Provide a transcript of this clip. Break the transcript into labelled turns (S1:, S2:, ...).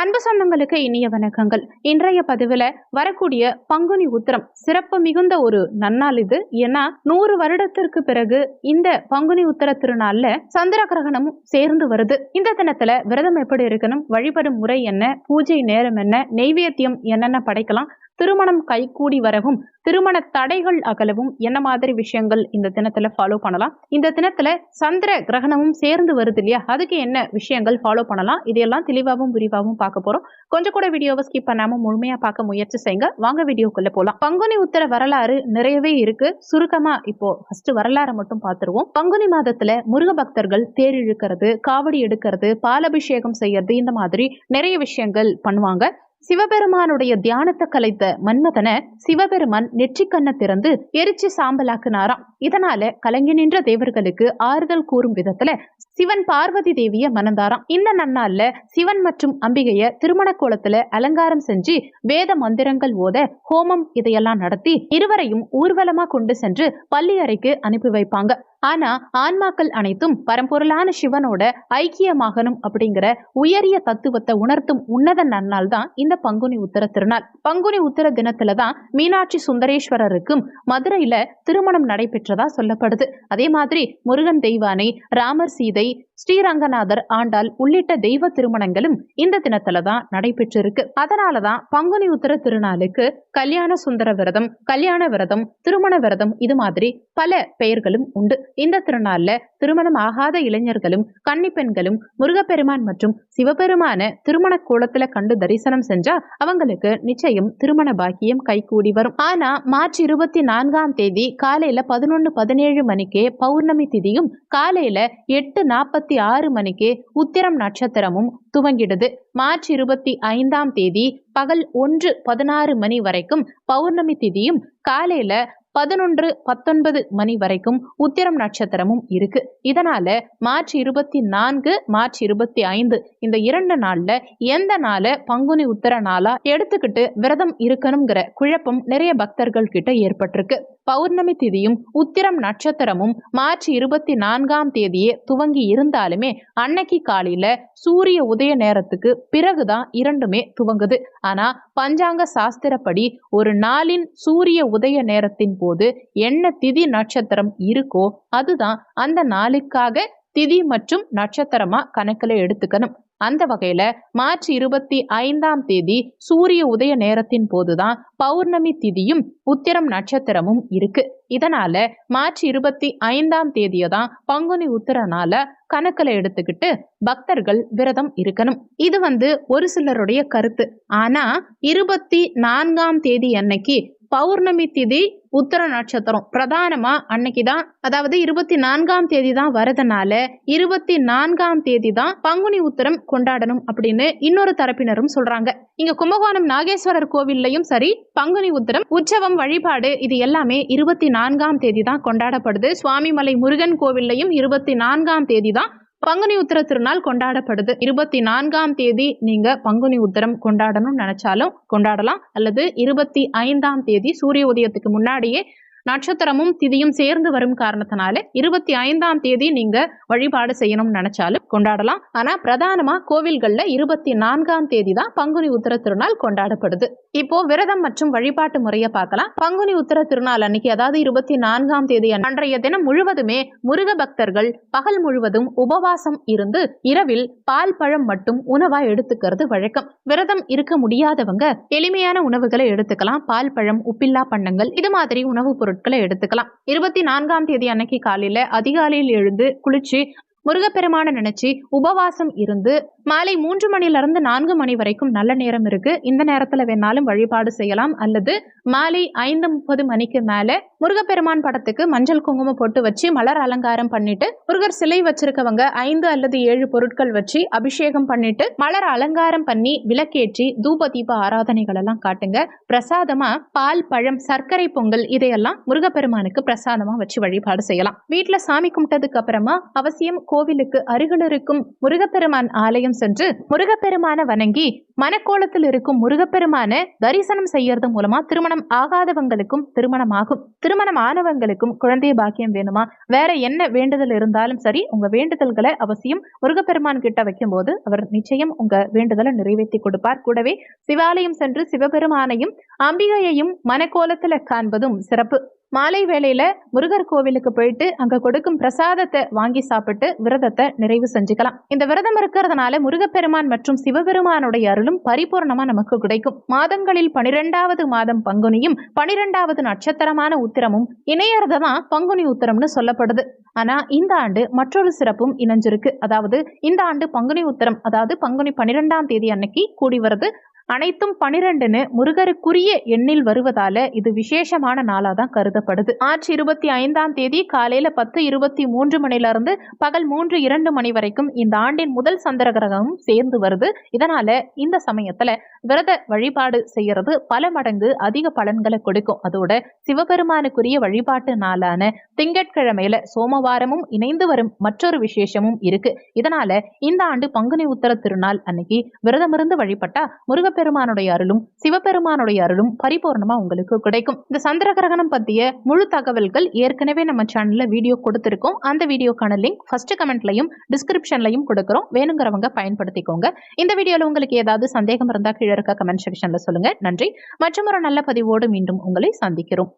S1: அன்பு சொந்தங்களுக்கு இனிய வணக்கங்கள். இன்றைய பதிவில் வரக்கூடிய பங்குனி உத்திரம் சிறப்பு மிகுந்த ஒரு நன்னாள் இது. ஏன்னா நூறு வருடத்திற்கு பிறகு இந்த பங்குனி உத்திர திருநாள்ல சந்திர கிரகணமும் சேர்ந்து வருது. இந்த தினத்துல விரதம் எப்படி இருக்கணும்? வழிபடும் முறை என்ன? பூஜை நேரம் என்ன? நெய்வேத்தியம் என்னென்ன படைக்கலாம்? திருமணம் கைகூடி வரவும் திருமண தடைகள் அகலவும் என்ன மாதிரி விஷயங்கள் இந்த தினத்துல ஃபாலோ பண்ணலாம்? இந்த தினத்துல சந்திர கிரகணமும் சேர்ந்து வருது இல்லையா? அதுக்கு என்ன விஷயங்கள் ஃபாலோ பண்ணலாம்? இதையெல்லாம் தெளிவாகவும் விரிவாகவும் பார்க்க போறோம். கொஞ்சம் கூட வீடியோவை ஸ்கிப் பண்ணாம முழுமையா பார்க்க முயற்சி செய்யுங்க. வாங்க வீடியோக்குள்ள போலாம். பங்குனி உத்தர வரலாறு நிறையவே இருக்கு. சுருக்கமா இப்போ ஃபர்ஸ்ட் வரலாறை மட்டும் பார்த்துருவோம். பங்குனி மாதத்துல முருக பக்தர்கள் தேர் இழுக்கிறது காவடி எடுக்கிறது பாலபிஷேகம் செய்யறது இந்த மாதிரி நிறைய விஷயங்கள் பண்ணுவாங்க. சிவபெருமானுடைய தியானத்தை கலைத்த மன்மதனை சிவபெருமான் நெற்றிக்கண்ணை திறந்து எரிச்சு சாம்பலாக்குனாராம். இதனால கலங்கி நின்ற தேவர்களுக்கு ஆறுதல் கூறும் விதத்துல சிவன் பார்வதி தேவிய மணந்தாராம். இந்த நன்னாள்ல சிவன் மற்றும் அம்பிகைய திருமண கோலத்துல அலங்காரம் செஞ்சு வேத மந்திரங்கள் ஓத ஹோமம் இதையெல்லாம் நடத்தி இருவரையும் ஊர்வலமா கொண்டு சென்று பள்ளி அறைக்கு அனுப்பி வைப்பாங்க. ஆனா ஆன்மாக்கள் அனைத்தும் பரம்பொருளான சிவனோட ஐக்கியமாகணும் அப்படிங்கிற உயரிய தத்துவத்தை உணர்த்தும் உன்னத நன்னால் தான் இந்த பங்குனி உத்தர திருநாள். பங்குனி உத்தர தினத்துல தான் மீனாட்சி சுந்தரேஸ்வரருக்கும் மதுரையில திருமணம் நடைபெற்றதா சொல்லப்படுது. அதே மாதிரி முருகன் தெய்வானை ராமர் சீதை ஸ்ரீரங்கநாதர் ஆண்டாள் உள்ளிட்ட தெய்வ திருமணங்களும் இந்த தினத்துல தான் நடைபெற்றிருக்கு. அதனாலதான் பங்குனி உத்தர திருநாளுக்கு கல்யாண சுந்தர விரதம் கல்யாண விரதம் திருமண விரதம் இது மாதிரி பல பெயர்களும் உண்டு. இந்த திருநாள்ல திருமணம் ஆகாத இளைஞர்களும் கன்னி பெண்களும் முருகப்பெருமான் மற்றும் சிவபெருமான திருமண கோலத்துல கண்டு தரிசனம் செஞ்சா அவங்களுக்கு நிச்சயம் திருமண பாக்கியம் கைகூடி வரும். ஆனா மார்ச் இருபத்தி நான்காம் தேதி காலையில பதினொன்னு பதினேழு மணிக்கே பௌர்ணமி திதியும் காலையில எட்டு நாற்பத்தி ஆறு மணிக்கே உத்திரம் நட்சத்திரமும் துவங்கிடுது. மார்ச் இருபத்தி ஐந்தாம் தேதி பகல் ஒன்று பதினாறு மணி வரைக்கும் பௌர்ணமி திதியும் காலையில பதினொன்று பத்தொன்பது மணி வரைக்கும் உத்திரம் நட்சத்திரமும் இருக்கு. இதனால மார்ச் இருபத்தி நான்கு மார்ச் இருபத்தி ஐந்து இந்த இரண்டு நாள்ல எந்த நாளை பங்குனி உத்தர நாளா எடுத்துக்கிட்டு விரதம் இருக்கணுங்கிற குழப்பம் நிறைய பக்தர்கள் கிட்ட ஏற்பட்டிருக்கு. பௌர்ணமி திதியும் உத்திரம் நட்சத்திரமும் மார்ச் இருபத்தி நான்காம் தேதியே துவங்கி இருந்தாலுமே அன்னைக்கு காலையில சூரிய உதய நேரத்துக்கு பிறகுதான் இரண்டுமே துவங்குது. ஆனா பஞ்சாங்க சாஸ்திரப்படி ஒரு நாளின் சூரிய உதய நேரத்தின் போது என்ன திதி நட்சத்திரம் இருக்கோ அதுதான் அந்த நாளுக்காக திதி மற்றும் நட்சத்திரமா கணக்குல எடுத்துக்கணும். அந்த வகையில மார்ச் இருபத்தி ஐந்தாம் தேதி சூரிய உதய நேரத்தின் போதுதான் பௌர்ணமி திதியும் உத்திரம் நட்சத்திரமும் இருக்கு. இதனால மார்ச் இருபத்தி ஐந்தாம் தேதியை தான் பங்குனி உத்திரனால கணக்குல எடுத்துக்கிட்டு பக்தர்கள் விரதம் இருக்கணும். இது வந்து ஒரு சிலருடைய கருத்து. ஆனா இருபத்தி நான்காம் தேதி அன்னைக்கு பௌர்ணமி திதி உத்தர நட்சத்திரம். பிரதானமா அன்னைக்கு தான் அதாவது இருபத்தி நான்காம் தேதி தான் வரதுனால இருபத்தி நான்காம் தேதி தான் பங்குனி உத்தரம் கொண்டாடணும் அப்படின்னு இன்னொரு தரப்பினரும் சொல்றாங்க. இங்க கும்பகோணம் நாகேஸ்வரர் கோவில்லையும் சரி பங்குனி உத்தரம் உற்சவம் வழிபாடு இது எல்லாமே இருபத்தி நான்காம் தேதி தான் கொண்டாடப்படுது. சுவாமிமலை முருகன் கோவில்லையும் இருபத்தி நான்காம் தேதி தான் பங்குனி உத்திர திருநாள் கொண்டாடப்படுது. இருபத்தி நான்காம் தேதி நீங்க பங்குனி உத்திரம் கொண்டாடணும்னு நினைச்சாலும் கொண்டாடலாம். அல்லது இருபத்தி ஐந்தாம் தேதி சூரிய உதயத்துக்கு முன்னாடியே நட்சத்திரமும் திதியும் சேர்ந்து வரும் காரணத்தினால இருபத்தி ஐந்தாம் தேதி நீங்க வழிபாடு செய்யணும்னு நினைச்சாலும் கொண்டாடலாம். ஆனா பிரதானமா கோவில்கள்ல இருபத்தி நான்காம் தேதி தான் பங்குனி உத்தர திருநாள் கொண்டாடப்படுது. இப்போ விரதம் மற்றும் வழிபாட்டு முறையை பார்க்கலாம். பங்குனி உத்தர திருநாள் அன்னைக்கு அதாவது இருபத்தி நான்காம் தேதி அன்றைய தினம் முழுவதுமே முருக பக்தர்கள் பகல் முழுவதும் உபவாசம் இருந்து இரவில் பால் பழம் மட்டும் உணவா எடுத்துக்கிறது வழக்கம். விரதம் இருக்க முடியாதவங்க எளிமையான உணவுகளை எடுத்துக்கலாம். பால் பழம் உப்பில்லா பண்ணங்கள் இது மாதிரி உணவுப் பொருள் பொருட்களை எடுத்துக்கலாம். இருபத்தி நான்காம் தேதி அன்னைக்கு காலையில அதிகாலையில் எழுந்து குளிச்சு முருகப்பெருமான நினைச்சு உபவாசம் இருந்து மாலை மூன்று மணில இருந்து நான்கு மணி வரைக்கும் நல்ல நேரம் இருக்கு. இந்த நேரத்துல வேணாலும் வழிபாடு செய்யலாம். அல்லது மாலை ஐந்து முப்பது மணிக்கு மேல முருகப்பெருமான் படத்துக்கு மஞ்சள் குங்குமம் போட்டு வச்சு மலர் அலங்காரம் பண்ணிட்டு முருகர் சிலை வச்சிருக்கவங்க ஐந்து அல்லது ஏழு பொருட்கள் வச்சு அபிஷேகம் பண்ணிட்டு மலர் அலங்காரம் பண்ணி விளக்கேற்றி தூப தீப ஆராதனைகள் எல்லாம் காட்டுங்க. பிரசாதமா பால் பழம் சர்க்கரை பொங்கல் இதையெல்லாம் முருகப்பெருமானுக்கு பிரசாதமா வச்சு வழிபாடு செய்யலாம். வீட்டுல சாமி கும்பிட்டதுக்கு அப்புறமா அவசியம் கோவிலுக்கு அருகில் இருக்கும் முருகப்பெருமான் ஆலயம் சென்று முருகப்பெருமான வணங்கி மனக்கோலத்தில் இருக்கும் முருகப்பெருமான தரிசனம் செய்யறது மூலமா திருமணம் ஆகாதவங்களுக்கும் திருமணம் ஆகும் திருமணம் ஆனவங்களுக்கும் குழந்தைய பாக்கியம் வேணுமா? வேற என்ன வேண்டுதல் இருந்தாலும் சரி உங்க வேண்டுதல்களை அவசியம் முருகப்பெருமான் கிட்ட வைக்கும் போது அவர் நிச்சயம் உங்க வேண்டுதலை நிறைவேற்றி கொடுப்பார். கூடவே சிவாலயம் சென்று சிவபெருமானையும் அம்பிகையையும் மனக்கோலத்துல காண்பதும் சிறப்பு. மாலை வேளையில முருகர் கோவிலுக்கு போயிட்டு அங்க கொடுக்கும் பிரசாதத்தை வாங்கி சாப்பிட்டு விரதத்தை நிறைவு செஞ்சுக்கலாம். இந்த விரதம் இருக்கிறதுனால முருகப்பெருமான் மற்றும் சிவபெருமானுடைய அருளும் பரிபூர்ணமா நமக்கு கிடைக்கும். மாதங்களில் பனிரெண்டாவது மாதம் பங்குனியும் பனிரெண்டாவது நட்சத்திரமான உத்திரமும் இணையறதான் பங்குனி உத்திரம்னு சொல்லப்படுது. ஆனா இந்த ஆண்டு மற்றொரு சிறப்பும் இணைஞ்சிருக்கு. அதாவது இந்த ஆண்டு பங்குனி உத்திரம் அதாவது பங்குனி பனிரெண்டாம் தேதி அன்னைக்கு கூடி வருது. அனைத்தும் பனிரெண்டுன்னு முருகருக்குரிய எண்ணில் வருவதால இது விசேஷமான நாளா தான் கருதப்படுது. மார்ச் இருபத்தி ஐந்தாம் தேதி காலையில பத்து இருபத்தி மூன்று மணில இருந்து பகல் மூன்று இரண்டு மணி வரைக்கும் இந்த ஆண்டின் முதல் சந்திர கிரகமும் சேர்ந்து வருது. இதனால இந்த சமயத்துல விரத வழிபாடு செய்யறது பல மடங்கு அதிக பலன்களை கொடுக்கும். அதோட சிவபெருமானுக்குரிய வழிபாட்டு நாளான திங்கட்கிழமையில சோமவாரமும் இணைந்து வரும் மற்றொரு விசேஷமும் இருக்கு. இதனால இந்த ஆண்டு பங்குனி உத்தர திருநாள் அன்னைக்கு விரதமிருந்து வழிபட்டா முருகப்பெருமானுடைய அருளும் சிவபெருமானுடைய அருளும் பரிபூர்ணமா உங்களுக்கு கிடைக்கும். இந்த சந்திர கிரகணம் பத்திய முழு தகவல்கள் ஏற்கனவே நம்ம சேனல்ல வீடியோ கொடுத்திருக்கோம். அந்த வீடியோக்கான லிங்க் ஃபர்ஸ்ட் கமெண்ட்லையும் டிஸ்கிரிப்ஷன்லையும் கொடுக்கிறோம். வேணுங்கிறவங்க பயன்படுத்திக்கோங்க. இந்த வீடியோல உங்களுக்கு ஏதாவது சந்தேகம் இருந்தா கீழே இருக்க கமெண்ட் செக்ஷன்ல சொல்லுங்க. நன்றி. மற்றும் ஒரு நல்ல பதிவோடு மீண்டும் உங்களை சந்திக்கிறோம்.